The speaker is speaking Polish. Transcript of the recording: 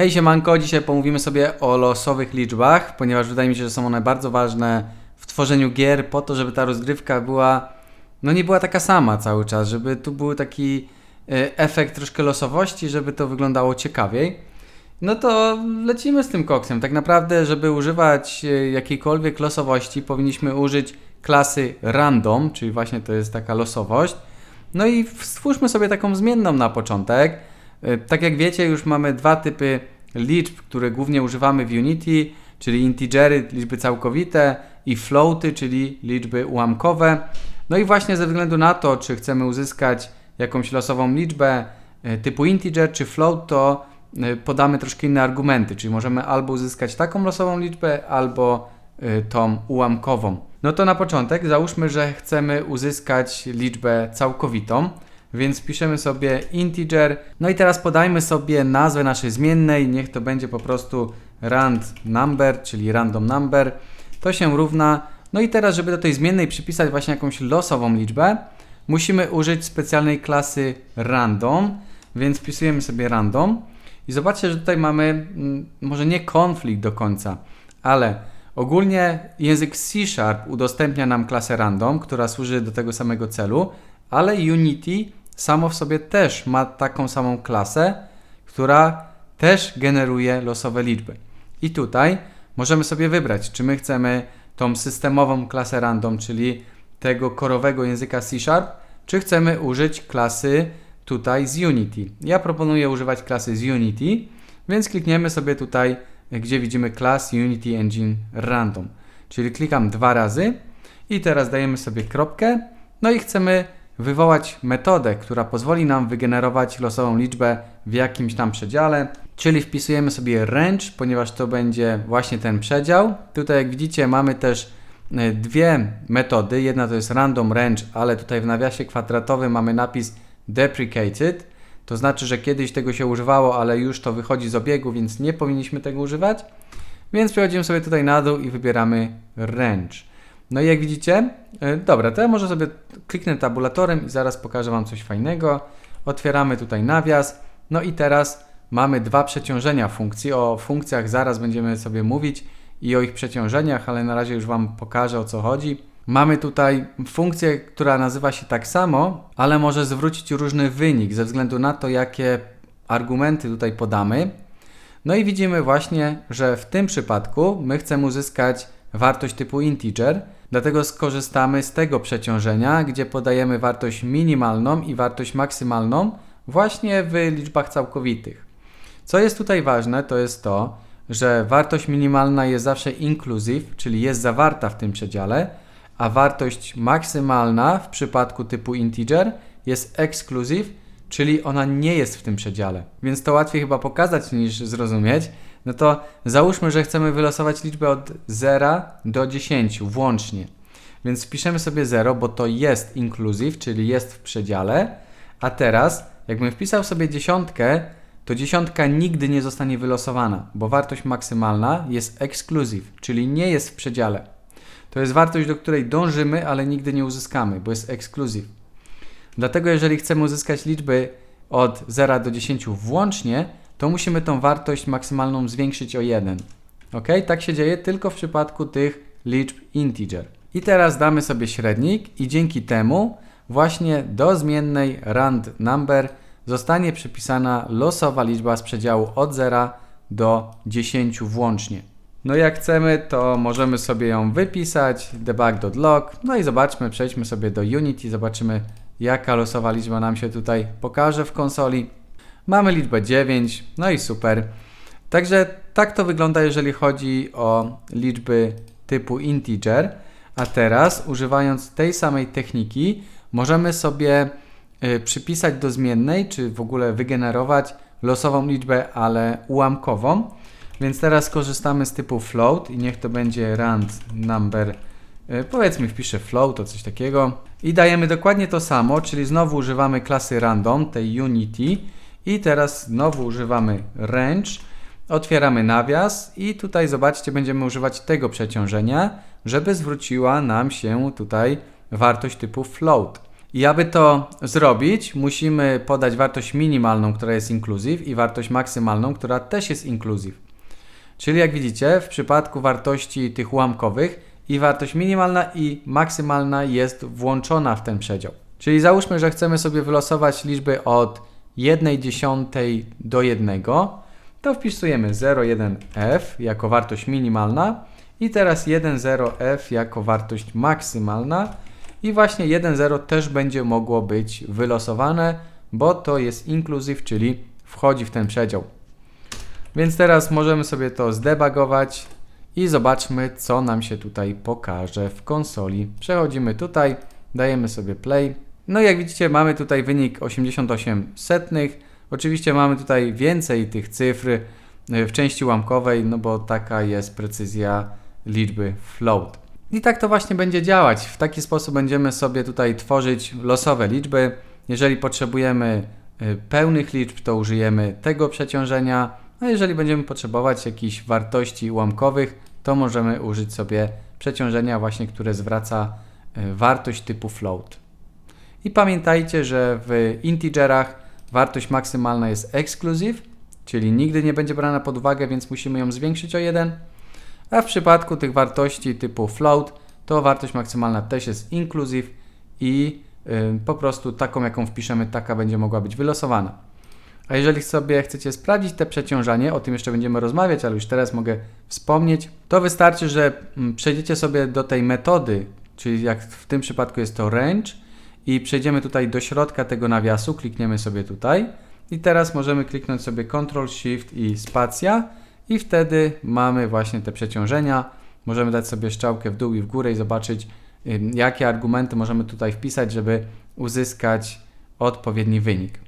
Hej siemanko, dzisiaj pomówimy sobie o losowych liczbach, ponieważ wydaje mi się, że są one bardzo ważne w tworzeniu gier po to, żeby ta rozgrywka była, no nie była taka sama cały czas, żeby tu był taki e, efekt troszkę losowości, żeby to wyglądało ciekawiej. No to lecimy z tym koksem. Tak naprawdę, żeby używać e, jakiejkolwiek losowości, powinniśmy użyć klasy random, czyli właśnie to jest taka losowość. No i stwórzmy sobie taką zmienną na początek. E, Tak jak wiecie, już mamy dwa typy liczb, które głównie używamy w Unity, czyli integery, liczby całkowite i floaty, czyli liczby ułamkowe. No i właśnie ze względu na to, czy chcemy uzyskać jakąś losową liczbę e, typu integer czy float, to e, podamy troszkę inne argumenty, czyli możemy albo uzyskać taką losową liczbę, albo tą ułamkową. No to na początek załóżmy, że chcemy uzyskać liczbę całkowitą, więc piszemy sobie integer. No i teraz podajmy sobie nazwę naszej zmiennej, niech to będzie po prostu rand number, czyli random number. To się równa. No i teraz, żeby do tej zmiennej przypisać właśnie jakąś losową liczbę, musimy użyć specjalnej klasy random, więc wpisujemy sobie random i zobaczcie, że tutaj mamy mm, może nie konflikt do końca, ale ogólnie język C Sharp udostępnia nam klasę random, która służy do tego samego celu, ale Unity samo w sobie też ma taką samą klasę, która też generuje losowe liczby. I tutaj możemy sobie wybrać, czy my chcemy tą systemową klasę random, czyli tego korowego języka C Sharp, czy chcemy użyć klasy tutaj z Unity. Ja proponuję używać klasy z Unity, więc klikniemy sobie tutaj, gdzie widzimy class Unity Engine Random. Czyli klikam dwa razy i teraz dajemy sobie kropkę, no i chcemy wywołać metodę, która pozwoli nam wygenerować losową liczbę w jakimś tam przedziale, czyli wpisujemy sobie range, ponieważ to będzie właśnie ten przedział. Tutaj jak widzicie mamy też y, dwie metody, jedna to jest random range, ale tutaj w nawiasie kwadratowym mamy napis deprecated, to znaczy, że kiedyś tego się używało, ale już to wychodzi z obiegu, więc nie powinniśmy tego używać. Więc przechodzimy sobie tutaj na dół i wybieramy range. No i jak widzicie, yy, dobra, to ja może sobie kliknę tabulatorem i zaraz pokażę Wam coś fajnego. Otwieramy tutaj nawias. No i teraz mamy dwa przeciążenia funkcji. O funkcjach zaraz będziemy sobie mówić i o ich przeciążeniach, ale na razie już Wam pokażę o co chodzi. Mamy tutaj funkcję, która nazywa się tak samo, ale może zwrócić różny wynik ze względu na to, jakie argumenty tutaj podamy. No i widzimy właśnie, że w tym przypadku my chcemy uzyskać wartość typu integer, dlatego skorzystamy z tego przeciążenia, gdzie podajemy wartość minimalną i wartość maksymalną właśnie w liczbach całkowitych. Co jest tutaj ważne, to jest to, że wartość minimalna jest zawsze inclusive, czyli jest zawarta w tym przedziale, a wartość maksymalna w przypadku typu integer jest exclusive, czyli ona nie jest w tym przedziale. Więc to łatwiej chyba pokazać niż zrozumieć. No to załóżmy, że chcemy wylosować liczbę od 0 do 10 włącznie. Więc wpiszemy sobie 0, bo to jest inclusive, czyli jest w przedziale. A teraz, jakbym wpisał sobie dziesiątkę, to dziesiątka nigdy nie zostanie wylosowana, bo wartość maksymalna jest exclusive, czyli nie jest w przedziale. To jest wartość, do której dążymy, ale nigdy nie uzyskamy, bo jest exclusive. Dlatego jeżeli chcemy uzyskać liczby od 0 do 10 włącznie, to musimy tą wartość maksymalną zwiększyć o 1. Ok? Tak się dzieje tylko w przypadku tych liczb integer. I teraz damy sobie średnik i dzięki temu właśnie do zmiennej rand number zostanie przypisana losowa liczba z przedziału od 0 do 10 włącznie. No jak chcemy, to możemy sobie ją wypisać, debug.log, no i zobaczmy, przejdźmy sobie do Unity, zobaczymy jaka losowa liczba nam się tutaj pokaże w konsoli. Mamy liczbę 9, no i super. Także tak to wygląda, jeżeli chodzi o liczby typu integer. A teraz, używając tej samej techniki, możemy sobie y, przypisać do zmiennej, czy w ogóle wygenerować losową liczbę, ale ułamkową. Więc teraz korzystamy z typu float i niech to będzie rand number. y, Powiedzmy, wpiszę float, to coś takiego. I dajemy dokładnie to samo, czyli znowu używamy klasy random, tej unity. I teraz znowu używamy range. Otwieramy nawias i tutaj zobaczcie, będziemy używać tego przeciążenia, żeby zwróciła nam się tutaj wartość typu float. I aby to zrobić, musimy podać wartość minimalną, która jest inclusive i wartość maksymalną, która też jest inclusive. Czyli jak widzicie, w przypadku wartości tych ułamkowych i wartość minimalna i maksymalna jest włączona w ten przedział. Czyli załóżmy, że chcemy sobie wylosować liczby od 1 dziesiątej do 1, to wpisujemy 0,1f jako wartość minimalna i teraz 1,0f jako wartość maksymalna i właśnie 1,0 też będzie mogło być wylosowane, bo to jest inclusive, czyli wchodzi w ten przedział. Więc teraz możemy sobie to zdebagować i zobaczmy, co nam się tutaj pokaże w konsoli. Przechodzimy tutaj, dajemy sobie play. No i jak widzicie, mamy tutaj wynik 88 setnych. Oczywiście mamy tutaj więcej tych cyfr y, w części ułamkowej, no bo taka jest precyzja liczby float. I tak to właśnie będzie działać. W taki sposób będziemy sobie tutaj tworzyć losowe liczby. Jeżeli potrzebujemy y, pełnych liczb, to użyjemy tego przeciążenia, a jeżeli będziemy potrzebować jakichś wartości ułamkowych, to możemy użyć sobie przeciążenia właśnie, które zwraca y, wartość typu float. I pamiętajcie, że w integerach wartość maksymalna jest exclusive, czyli nigdy nie będzie brana pod uwagę, więc musimy ją zwiększyć o 1. A w przypadku tych wartości typu float, to wartość maksymalna też jest inclusive i y, po prostu taką, jaką wpiszemy, taka będzie mogła być wylosowana. A jeżeli sobie chcecie sprawdzić te przeciążanie, o tym jeszcze będziemy rozmawiać, ale już teraz mogę wspomnieć, to wystarczy, że mm, przejdziecie sobie do tej metody, czyli jak w tym przypadku jest to range i przejdziemy tutaj do środka tego nawiasu, klikniemy sobie tutaj i teraz możemy kliknąć sobie Ctrl Shift i spacja i wtedy mamy właśnie te przeciążenia. Możemy dać sobie strzałkę w dół i w górę i zobaczyć, jakie argumenty możemy tutaj wpisać, żeby uzyskać odpowiedni wynik.